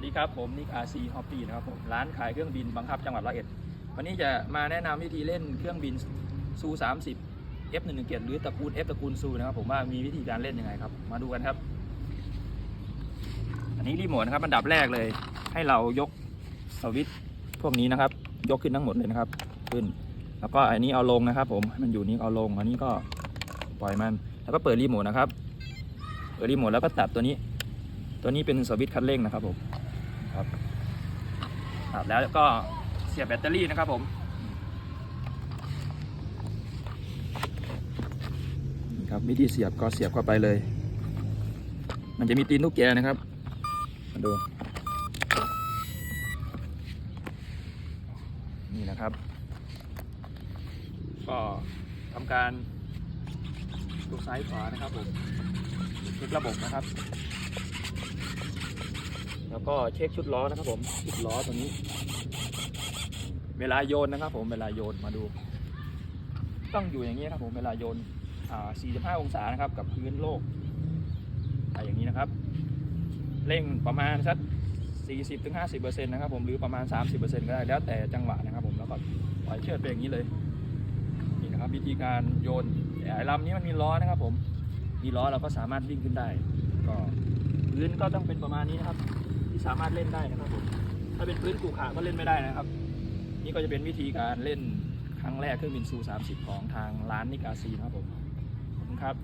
วัสดีครับผมนิกอาซีฮอปปี้นะครับผมร้านขายเครื่องบินบังคับจังหวัดร้อยเอ็ดวันนี้จะมาแนะนำวิธีเล่นเครื่องบินซู30 F 1 1 7 หรือตระกูล F ตระกูลซูนะครับผมว่ามีวิธีการเล่นยังไงครับ มาดูกันครับ อันนี้รีโมทนะครับอันดับแรกเลย ให้เรายกสวิตช์พวกนี้นะครับ ยกขึ้นทั้งหมดเลยนะครับ ขึ้น แล้วก็อันนี้เอาลงนะครับ ผมให้มันอยู่นี้เอาลงอันนี้ก็ปล่อยมัน แล้วก็เปิดรีโมทนะครับเปิดรีโมทแล้วก็ตัดตัวนี้ตัวนี้เป็นสวิตช์คันเร่งนะครับผม ครับตัดแล้วก็เสียบแบตเตอรี่นะครับผมครับวิธีเสียบก็เสียบเข้าไปเลย มันจะมีตีนลูกแกนะครับมาดูนี่นะครับ ก็ทำการดูซ้ายขวานะครับผมเช็คระบบนะครับ แล้วก็เช็คชุดล้อนะครับผมชุดล้อตัวนี้ เวลาโยนนะครับผมเวลาโยนมาดู ต้องอยู่อย่างนี้ครับผมเวลาโยน45 องศานะครับกับพื้นโลกอ่าอย่างนี้นะครับ เร่งประมาณสัก40-50%นะครับผมหรือประมาณ 30%ก็ได้แล้วแต่จังหวะนะครับผมแล้วก็ปล่อยเชือดไปอย่างนี้เลยนี่นะครับวิธีการโยนแต่ไอ้ลำนี้มันมีล้อนะครับผมมีล้อเราก็สามารถวิ่งขึ้นได้ ก็พื้นก็ต้องเป็นประมาณนี้นะครับ สามารถเล่นได้นะครับผมถ้าเป็นพื้นขูขาก็เล่นไม่ได้นะครับ นี่ก็จะเป็นวิธีการเล่นครั้งแรกเครื่องบินซู30 ของทางร้านนิกาซีนะครับผมขอบคุณครับ